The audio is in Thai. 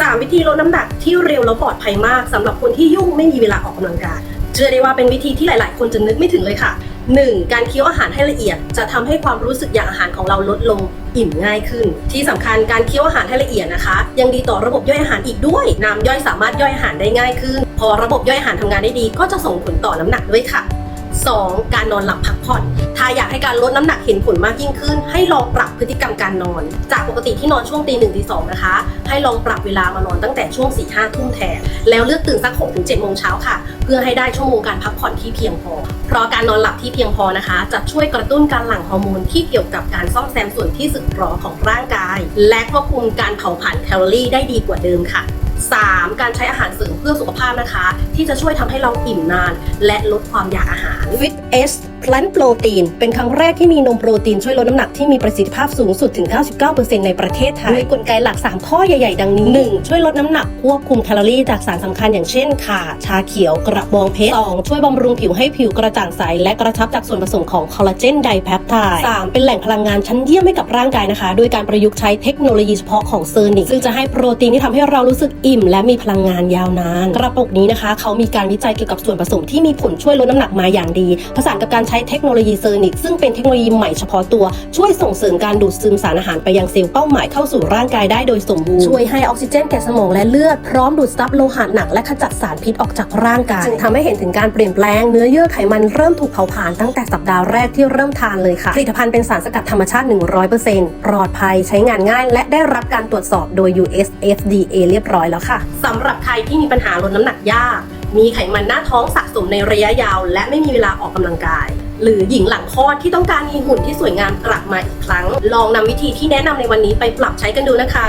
3 วิธีลดน้ำหนักที่เร็วและปลอดภัยมากสำหรับคนที่ยุ่งไม่มีเวลาออกกำลังกายเชื่อได้ว่าเป็นวิธีที่หลาย ๆ คนจะนึกไม่ถึงเลยค่ะ 1. การเคี้ยวอาหารให้ละเอียด จะทำให้ความรู้สึกอยากอาหารของเราลดลงอิ่มง่ายขึ้น ที่สำคัญการเคี้ยวอาหารให้ละเอียดนะคะ ยังดีต่อระบบย่อยอาหารอีกด้วยน้ำย่อยสามารถย่อยอาหารได้ง่ายขึ้น พอระบบย่อยอาหารทำงานได้ดี ก็จะส่งผลต่อน้ำหนักด้วยค่ะ 2. การนอนหลับพักผ่อน ถ้าอยากให้การลดน้ำหนักเห็นผลมากยิ่งขึ้น ให้ลองปรับพฤติกรรมการนอน จากปกติที่นอนช่วงตีหนึ่งตีสองนะคะ ให้ลองปรับเวลามานอนตั้งแต่ช่วง4ี่ห้าทุ่มแทน แล้วเลือกตื่นสัก6กถึงเจ็ดโมงเช้าค่ะ เพื่อให้ได้ชั่วโมงการพักผ่อนที่เพียงพอ เพราะการนอนหลับที่เพียงพอนะคะ จะช่วยกระตุ้นการหลั่งฮอร์โมนที่เกี่ยวกับการซ่อมแซมส่วนที่สึกหรอของร่างกาย และควบคุมการเผาผลาญแคลอรี่ได้ดีกว่าเดิมค่ะ 3. การใช้อาหารเสริมเพื่อสุขภาพนะคะ ที่จะช่วยทำให้เราอิ่มนาน และลดความอยากอาหาร Fit S Plant Protein เป็นครั้งแรกที่มีนมโปรตีนช่วยลดน้ำหนักที่มีประสิทธิภาพสูงสุดถึง 99%ในประเทศไทยด้วยกลไกหลัก 3 ข้อใหญ่ ๆ ดังนี้ 1. ช่วยลดน้ำหนักควบคุมแคลอรี่จากสารสำคัญอย่างเช่นข่าชาเขียวกระบองเพชร 2. ช่วยบำรุงผิวให้ผิวกระจ่างใส และกระชับจากส่วนผสมของคอลลาเจนไดแพปไทด์ 3. เป็นแหล่งพลังงานชั้นเยี่ยมให้กับร่างกายนะคะ โดยการประยุกต์ใช้เทคโนโลยีเฉพาะของเซอร์นิกซึ่งจะให้โปรตีนที่ทำให้เรารู้สึกอิ่ม และมีพลังงานยาวนาน กระปุกนี้นะคะ เขามีการวิจัยเกี่ยวกับส่วนผสมที่มีผลช่วยลดน้ำหนักมาอย่างดี ผสานกับการใช้เทคโนโลยีเซอร์นิกซึ่งเป็นเทคโนโลยีใหม่เฉพาะตัว ช่วยส่งเสริมการดูดซึมสารอาหารไปยังเซลล์เป้าหมายเข้าสู่ร่างกายได้โดยสมบูรณ์ ช่วยให้ออกซิเจนแก่สมองและเลือด พร้อมดูดซับโลหะหนักและขจัดสารพิษออกจากร่างกาย จึงทำให้เห็นถึงการเปลี่ยนแปลงเนื้อเยื่อไขมันเริ่มถูกเผาผลาญตั้งแต่สัปดาห์แรกที่เริ่มทานเลยค่ะ ผลิตภัณฑ์เป็นสารสกัดธรรมชาติ 100%ปลอดภัยใช้งานง่าย และได้รับการตรวจสอบโดย US FDA เรียบร้อยแล้วค่ะสำหรับใครที่มีปัญหาลดน้ำหนักยาก มีไขมันหน้าท้องสะสมในระยะยาว และไม่มีเวลาออกกำลังกาย หรือหญิงหลังคลอดที่ต้องการมีหุ่นที่สวยงามกลับมาอีกครั้ง ลองนำวิธีที่แนะนำในวันนี้ไปปรับใช้กันดูนะคะ